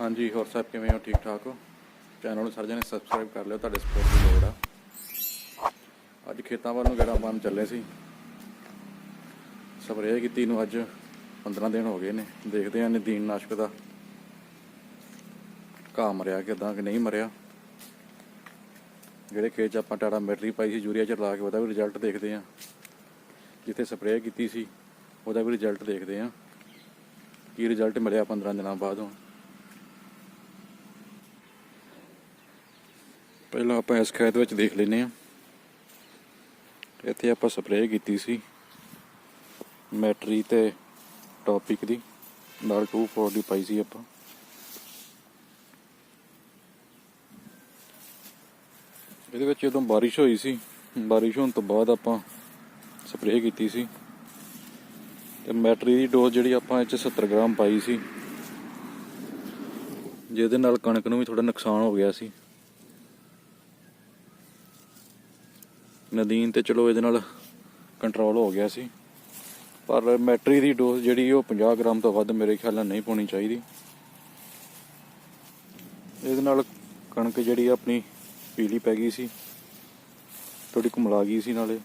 ਹਾਂਜੀ, ਹੋਰ ਸਾਹਿਬ ਕਿਵੇਂ ਹੋ? ਠੀਕ ਠਾਕ ਹੋ? ਚੈਨਲ ਨੂੰ ਸਾਰੇ ਜਣੇ ਸਬਸਕ੍ਰਾਈਬ ਕਰ ਲਿਓ, ਤੁਹਾਡੇ ਸਪੋਰਟ ਦੀ ਲੋੜ ਆ। ਅੱਜ ਖੇਤਾਂ ਵੱਲ ਨੂੰ ਗੇੜਾ ਬੰਨ ਚੱਲੇ ਸੀ। ਸਪਰੇਅ ਕੀਤੀ ਨੂੰ ਅੱਜ 15 ਦਿਨ ਹੋ ਗਏ ਨੇ। ਦੇਖਦੇ ਆਂ ਨਦੀਨ ਨਾਸ਼ਕ ਦਾ ਘਾਹ ਮਰਿਆ ਕਿਦਾਂ ਕਿ ਨਹੀਂ ਮਰਿਆ। ਜਿਹੜੇ ਖੇਤ 'ਚ ਆਪਾਂ ਟਾੜਾ ਮੈਟਰੀ ਪਾਈ ਸੀ, ਯੂਰੀਆ ਚ ਲਾ ਕੇ ਉਹਦਾ ਵੀ ਰਿਜ਼ਲਟ ਦੇਖਦੇ ਆਂ ਜਿੱਥੇ ਸਪਰੇਅ ਕੀਤੀ ਸੀ, ਉਹਦਾ ਵੀ ਰਿਜ਼ਲਟ ਦੇਖਦੇ ਆਂ ਕੀ ਰਿਜ਼ਲਟ ਮਿਲਿਆ 15 ਦਿਨਾਂ ਬਾਅਦ ਹੁਣ? ਪਹਿਲਾਂ ਆਪਾਂ ਇਸ ਖੇਤ ਵਿੱਚ ਦੇਖ ਲੈਨੇ ਆ ਇੱਥੇ ਆਪਾਂ ਸਪਰੇਅ ਕੀਤੀ ਸੀ ਮੈਟਰੀ ਤੇ ਟੌਪਿਕ ਦੀ, ਨਾਲ 24 ਦੀ ਪਾਈ ਸੀ ਆਪਾਂ। ਇਹਦੇ ਵਿੱਚ ਜਦੋਂ ਬਾਰਿਸ਼ ਹੋਈ ਸੀ, ਬਾਰਿਸ਼ ਹੋਣ ਤੋਂ ਬਾਅਦ ਆਪਾਂ ਸਪਰੇਅ ਕੀਤੀ ਸੀ। ਤੇ ਮੈਟਰੀ ਦੀ ਡੋਜ਼ ਜਿਹੜੀ ਆਪਾਂ ਇਹ ਚ 70 ਗ੍ਰਾਮ ਪਾਈ ਸੀ, ਜਿਹਦੇ ਨਾਲ ਕਣਕ ਨੂੰ ਵੀ ਥੋੜਾ ਨੁਕਸਾਨ ਹੋ ਗਿਆ ਸੀ। ਨਦੀਨ ਤੇ ਚਲੋ ਇਹਦੇ ਨਾਲ ਕੰਟਰੋਲ ਹੋ ਗਿਆ ਸੀ। ਪਰ ਮੈਟਰੀ ਦੀ ਡੋਜ਼ ਜਿਹੜੀ ਉਹ 50 ਗ੍ਰਾਮ ਤੋਂ ਵੱਧ ਮੇਰੇ ਖਿਆਲ ਨਾਲ ਨਹੀਂ ਪਾਉਣੀ ਚਾਹੀਦੀ। ਇਹਦੇ ਨਾਲ ਕਣਕ ਜਿਹੜੀ ਆ ਆਪਣੀ ਪੀਲੀ ਪੈ ਗਈ ਸੀ। ਥੋੜੀ ਕੁਮਲਾ ਗਈ ਸੀ ਨਾਲੇ।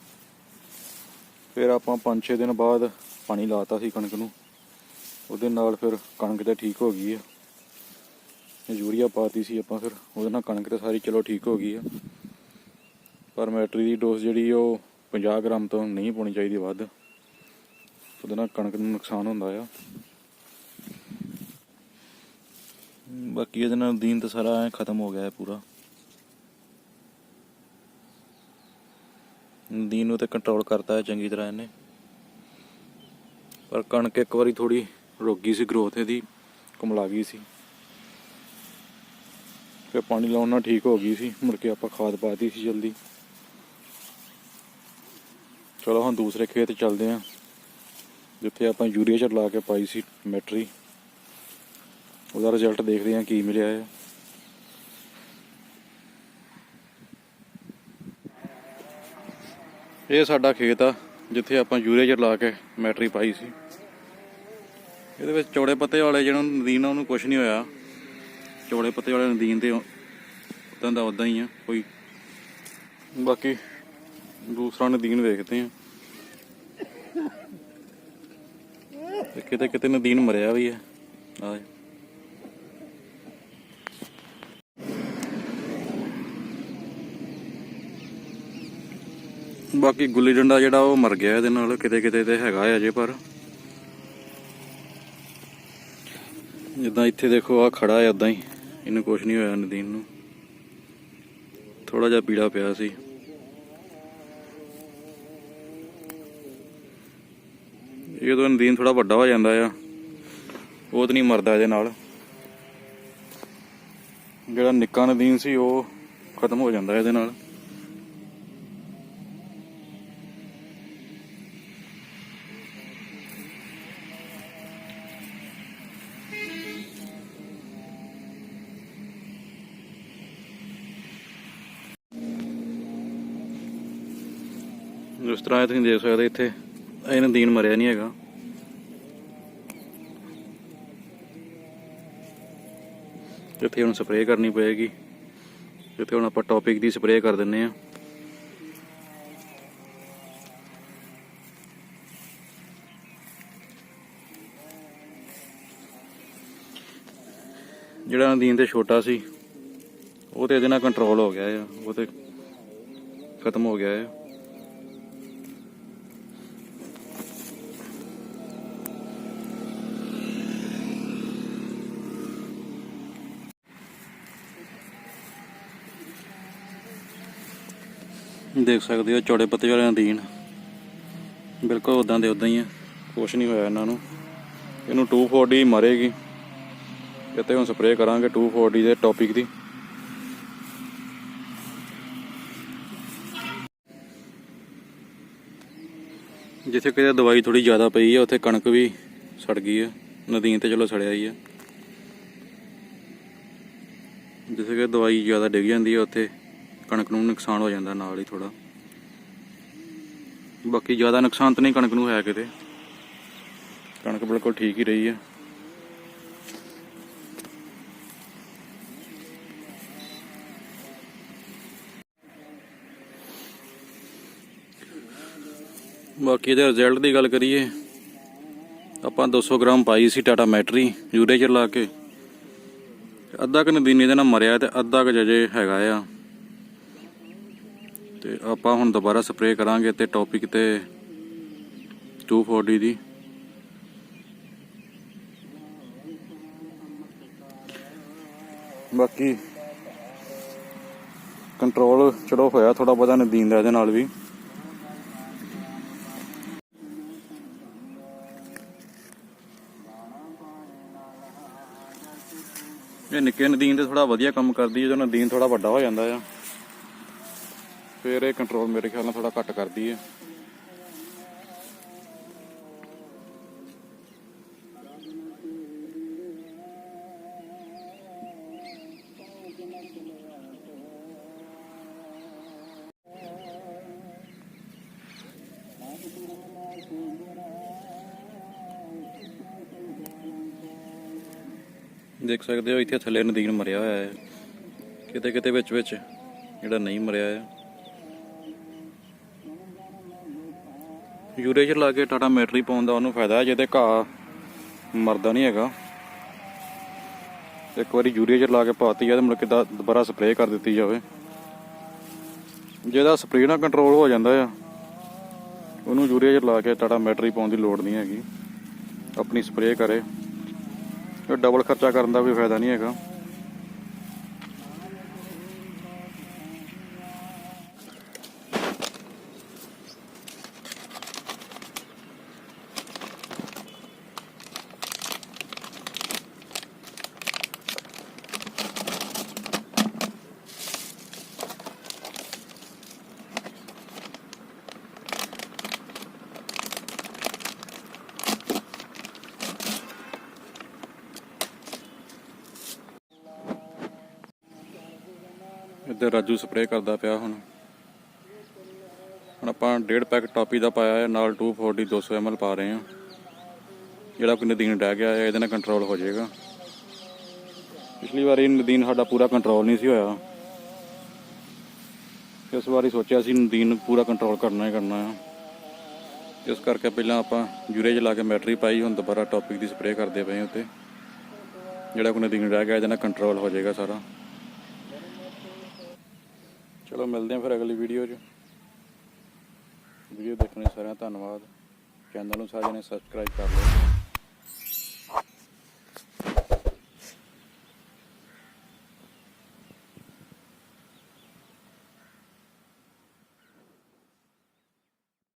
ਫਿਰ ਆਪਾਂ 5-6 ਦਿਨ ਬਾਅਦ ਪਾਣੀ ਲਾਤਾ ਸੀ ਕਣਕ ਨੂੰ। ਉਹਦੇ ਨਾਲ ਫਿਰ ਕਣਕ ਤੇ ਠੀਕ ਹੋ ਗਈ ਆ। ਯੂਰੀਆ ਪਾਤੀ ਸੀ ਆਪਾਂ ਫਿਰ। ਉਹਦੇ ਨਾਲ ਕਣਕ ਤੇ ਸਾਰੀ ਚਲੋ ਠੀਕ ਹੋ ਗਈ ਆ। ਪਰ ਮੈਟਰੀ ਦੀ ਡੋਜ਼ ਜਿਹੜੀ ਉਹ 50 ਗ੍ਰਾਮ ਤੋਂ ਨਹੀਂ ਪਾਉਣੀ ਚਾਹੀਦੀ ਵੱਧ। ਉਹਦੇ ਨਾਲ ਕਣਕ ਨੂੰ ਨੁਕਸਾਨ ਹੁੰਦਾ ਆ। ਬਾਕੀ ਇਹਦੇ ਨਾਲ ਦੀਨ ਤਾਂ ਸਾਰਾ ਐਂ ਖਤਮ ਹੋ ਗਿਆ ਹੈ ਪੂਰਾ। ਦੀਨ ਨੂੰ ਤੇ ਕੰਟਰੋਲ ਕਰਤਾ ਹੈ ਚੰਗੀ ਤਰ੍ਹਾਂ ਇਹਨੇ। ਪਰ ਕਣਕ ਇੱਕ ਵਾਰੀ ਥੋੜੀ ਰੁਕ ਗਈ ਸੀ ਗਰੋਥ ਇਹਦੀ, ਕੁਮਲਾ ਗਈ ਸੀ। ਫਿਰ ਪਾਣੀ ਲਾਉਣ ਨਾਲ ਠੀਕ ਹੋ ਗਈ ਸੀ, ਮੁੜ ਕੇ ਆਪਾਂ ਖਾਦ ਪਾਤੀ ਸੀ ਜਲਦੀ। ਚਲੋ ਹੁਣ ਦੂਸਰੇ ਖੇਤ ਚੱਲਦੇ ਆਂ ਜਿੱਥੇ ਆਪਾਂ ਯੂਰੀਆ ਚ ਲਾ ਕੇ ਪਾਈ ਸੀ ਮੈਟਰੀ ਉਹਦਾ ਰਿਜ਼ਲਟ ਦੇਖਦੇ ਆਂ ਕੀ ਮਿਲਿਆ ਹੈ। ਇਹ ਸਾਡਾ ਖੇਤ ਆ, ਜਿੱਥੇ ਆਪਾਂ ਯੂਰੀਆ ਚ ਲਾ ਕੇ ਮੈਟਰੀ ਪਾਈ ਸੀ। ਇਹਦੇ ਵਿੱਚ ਚੌੜੇ ਪੱਤੇ ਵਾਲੇ ਜਿਹਨਾਂ ਨੂੰ ਨਦੀਨ ਉਹਨੂੰ ਕੁਝ ਨਹੀਂ ਹੋਇਆ। ਚੌੜੇ ਪੱਤੇ ਵਾਲੇ ਨਦੀਨ ਤੇ ਉਦਾਂ ਦਾ ਉਦਾਂ ਹੀ ਆ, ਕੋਈ। ਬਾਕੀ ਦੂਸਰਾ ਨਦੀਨ ਵੇਖਦੇ ਆ ਤੇ ਕਿਤੇ ਕਿਤੇ ਨਦੀਨ ਮਰਿਆ ਵੀ ਹੈ ਆ ਬਾਕੀ ਗੁੱਲੀ ਡੰਡਾ ਜਿਹੜਾ ਉਹ ਮਰ ਗਿਆ ਇਹਦੇ ਨਾਲ, ਕਿਤੇ ਕਿਤੇ ਤੇ ਹੈਗਾ ਅਜੇ ਪਰ। ਜਿੱਦਾਂ ਇੱਥੇ ਦੇਖੋ ਆ ਖੜਾ ਹੈ ਉਦਾਂ ਹੀ। ਇਹਨੂੰ ਕੁਝ ਨਹੀਂ ਹੋਇਆ ਨਦੀਨ ਨੂੰ। ਥੋੜਾ ਜਿਹਾ ਪੀੜਾ ਪਿਆ ਸੀ। ਇਹ ਨਦੀਨ ਥੋੜਾ ਵੱਡਾ ਹੋ ਜਾਂਦਾ ਆ। ਉਹ ਤਾਂ ਨਹੀਂ ਮਰਦਾ ਇਹਦੇ ਨਾਲ। ਜਿਹੜਾ ਨਿੱਕਾ ਨਦੀਨ ਸੀ, ਉਹ ਖਤਮ ਹੋ ਜਾਂਦਾ ਇਹਦੇ ਨਾਲ। ਜਿਸ ਤਰ੍ਹਾਂ ਤੁਸੀਂ ਦੇਖ ਸਕਦੇ ਇੱਥੇ ਇਹ ਨਦੀਨ ਮਰਿਆ ਨਹੀਂ ਹੈਗਾ। ਇੱਥੇ ਹੁਣ ਸਪਰੇਅ ਕਰਨੀ ਪਏਗੀ। ਇੱਥੇ ਹੁਣ ਆਪਾਂ ਟੌਪਿਕ ਦੀ ਸਪਰੇਅ ਕਰ ਦਿੰਨੇ ਆ। ਜਿਹੜਾ ਨਦੀਨ ਤੇ ਛੋਟਾ ਸੀ, ਉਹ ਤੇ ਇਹਦੇ ਨਾਲ ਕੰਟਰੋਲ ਹੋ ਗਿਆ ਆ। ਉਹ ਤੇ ਖਤਮ ਹੋ ਗਿਆ ਆ। ਦੇਖ ਸਕਦੇ ਹੋ ਚੌੜੇ ਪੱਤੇ ਵਾਲੇ ਨਦੀਨ ਬਿਲਕੁਲ ਉਦਾਂ ਦੇ ਉਦਾਂ ਹੀ ਆ। ਕੁਛ ਨਹੀਂ ਹੋਇਆ ਇਹਨਾਂ ਨੂੰ। ਇਹਨੂੰ 240 ਮਾਰੇਗੀ। ਇੱਥੇ ਹੁਣ ਸਪਰੇਅ ਕਰਾਂਗੇ 240 ਦੇ ਟੌਪਿਕ ਦੀ। ਜਿੱਥੇ ਕਿਤੇ ਦਵਾਈ ਥੋੜੀ ਜ਼ਿਆਦਾ ਪਈ ਹੈ ਉੱਥੇ ਕਣਕ ਵੀ ਸੜ ਗਈ ਹੈ ਨਦੀਨ ਤੇ ਚਲੋ ਸੜਿਆ ਹੀ ਹੈ ਜਿੱਥੇ ਕਿ ਦਵਾਈ ਜ਼ਿਆਦਾ ਡਿੱਗ ਜਾਂਦੀ ਹੈ ਉੱਥੇ ਕਣਕ ਨੂੰ ਨੁਕਸਾਨ ਹੋ ਜਾਂਦਾ ਨਾਲ ਹੀ ਥੋੜਾ ਬਾਕੀ ਜ਼ਿਆਦਾ ਨੁਕਸਾਨ ਤਾਂ ਨਹੀਂ ਕਣਕ ਨੂੰ ਹੋਇਆ ਕਿਤੇ। ਕਣਕ ਬਿਲਕੁਲ ਠੀਕ ਹੀ ਰਹੀ ਹੈ। ਬਾਕੀ ਇਹਦੇ ਰਿਜ਼ਲਟ ਦੀ ਗੱਲ ਕਰੀਏ, ਆਪਾਂ 200 ਗ੍ਰਾਮ ਪਾਈ ਸੀ ਟਾਟਾ ਮੈਟਰੀ ਯੂਰੀਆ ਚ ਲਾ ਕੇ। ਅੱਧਾ ਕੁ ਨਦੀਨੇ ਦੇ ਨਾਲ ਮਰਿਆ ਤੇ ਅੱਧਾ ਕੁ ਜਜੇ ਹੈਗਾ ਆ। ਤੇ ਆਪਾਂ ਹੁਣ ਦੁਬਾਰਾ ਸਪਰੇਅ ਕਰਾਂਗੇ ਤੇ ਟੌਪਿਕ ਤੇ 240 ਦੀ। ਬਾਕੀ ਕੰਟਰੋਲ ਚਲੋ ਹੋਇਆ ਥੋੜਾ ਬਹੁਤਾ, ਨਦੀਨ ਦਾ ਇਹਦੇ ਨਾਲ ਵੀ। ਇਹ ਨਿੱਕੇ ਨਦੀਨ ਤੇ ਥੋੜਾ ਵਧੀਆ ਕੰਮ ਕਰਦੀ ਹੈ, ਜਦੋਂ ਨਦੀਨ ਥੋੜਾ ਵੱਡਾ ਹੋ ਜਾਂਦਾ ਆ। ਫਿਰ ਇਹ ਕੰਟਰੋਲ ਮੇਰੇ ਖਿਆਲ ਨਾਲ ਥੋੜਾ ਘੱਟ ਕਰਦੀ ਹੈ। ਦੇਖ ਸਕਦੇ ਹੋ, ਇੱਥੇ ਥੱਲੇ ਨਦੀਨ ਮਰਿਆ ਹੋਇਆ ਹੈ। ਕਿਤੇ ਕਿਤੇ ਵਿੱਚ ਵਿੱਚ ਜਿਹੜਾ ਨਹੀਂ ਮਰਿਆ ਹੈ। ਯੂਰੇ ਚ ਲਾ ਕੇ ਟਾਟਾ ਮੈਟਰੀ ਪਾਉਣ ਦਾ ਉਹਨੂੰ ਫਾਇਦਾ, ਜਿਹਦੇ ਘਾਹ ਮਰਦਾ ਨਹੀਂ ਹੈਗਾ। ਇੱਕ ਵਾਰੀ ਯੂਰੀਆ ਚ ਲਾ ਕੇ ਪਾਤੀ ਆ, ਤੇ ਮੁੜ ਕੇ ਦੁਬਾਰਾ ਸਪਰੇਅ ਕਰ ਦਿੱਤੀ ਜਾਵੇ। ਜਿਹਦਾ ਸਪਰੇਅ ਨਾਲ ਕੰਟਰੋਲ ਹੋ ਜਾਂਦਾ ਆ, ਉਹਨੂੰ ਯੂਰੀਆ ਚ ਲਾ ਕੇ ਟਾਟਾ ਮੈਟਰੀ ਪਾਉਣ ਦੀ ਲੋੜ ਨਹੀਂ ਹੈਗੀ। ਆਪਣੀ ਸਪਰੇਅ ਕਰੇ। ਡਬਲ ਖਰਚਾ ਕਰਨ ਦਾ ਵੀ ਫਾਇਦਾ ਨਹੀਂ ਹੈਗਾ। ਇੱਧਰ ਰਾਜੂ ਸਪਰੇਅ ਕਰਦਾ ਪਿਆ ਹੁਣ। ਹੁਣ ਆਪਾਂ ਡੇਢ ਪੈਕ ਟਾਪੀ ਦਾ ਪਾਇਆ ਹੈ, ਨਾਲ 240 200 ml ਪਾ ਰਹੇ ਹਾਂ। ਜਿਹੜਾ ਕੋਈ ਨਦੀਨ ਡਹਿ ਗਿਆ ਹੈ, ਇਹਦੇ ਨਾਲ ਕੰਟਰੋਲ ਹੋ ਜਾਏਗਾ। ਪਿਛਲੀ ਵਾਰੀ ਨਦੀਨ ਸਾਡਾ ਪੂਰਾ ਕੰਟਰੋਲ ਨਹੀਂ ਸੀ ਹੋਇਆ। ਇਸ ਵਾਰੀ ਸੋਚਿਆ ਸੀ ਨਦੀਨ ਨੂੰ ਪੂਰਾ ਕੰਟਰੋਲ ਕਰਨਾ ਹੀ ਕਰਨਾ ਹੈ। ਇਸ ਕਰਕੇ ਪਹਿਲਾਂ ਆਪਾਂ ਯੂਰੇਜ ਲਾ ਕੇ ਬੈਟਰੀ ਪਾਈ, ਹੁਣ ਦੁਬਾਰਾ ਟੌਪਿਕ ਦੀ ਸਪਰੇਅ ਕਰਦੇ ਪਏ ਹਾਂ ਉੱਤੇ। ਜਿਹੜਾ ਕੋਈ ਨਦੀਨ ਰਹਿ ਗਿਆ, ਇਹਦੇ ਨਾਲ ਕੰਟਰੋਲ ਹੋ ਜਾਏਗਾ ਸਾਰਾ। ਚਲੋ ਮਿਲਦੇ ਹਾਂ ਫਿਰ ਅਗਲੀ ਵੀਡੀਓ 'ਚ। ਵੀਡੀਓ ਦੇਖਣ ਲਈ ਸਾਰਿਆਂ ਦਾ ਧੰਨਵਾਦ। ਚੈਨਲ ਨੂੰ ਸਾਰਿਆਂ ਨੇ ਸਬਸਕ੍ਰਾਈਬ ਕਰ ਲਓ।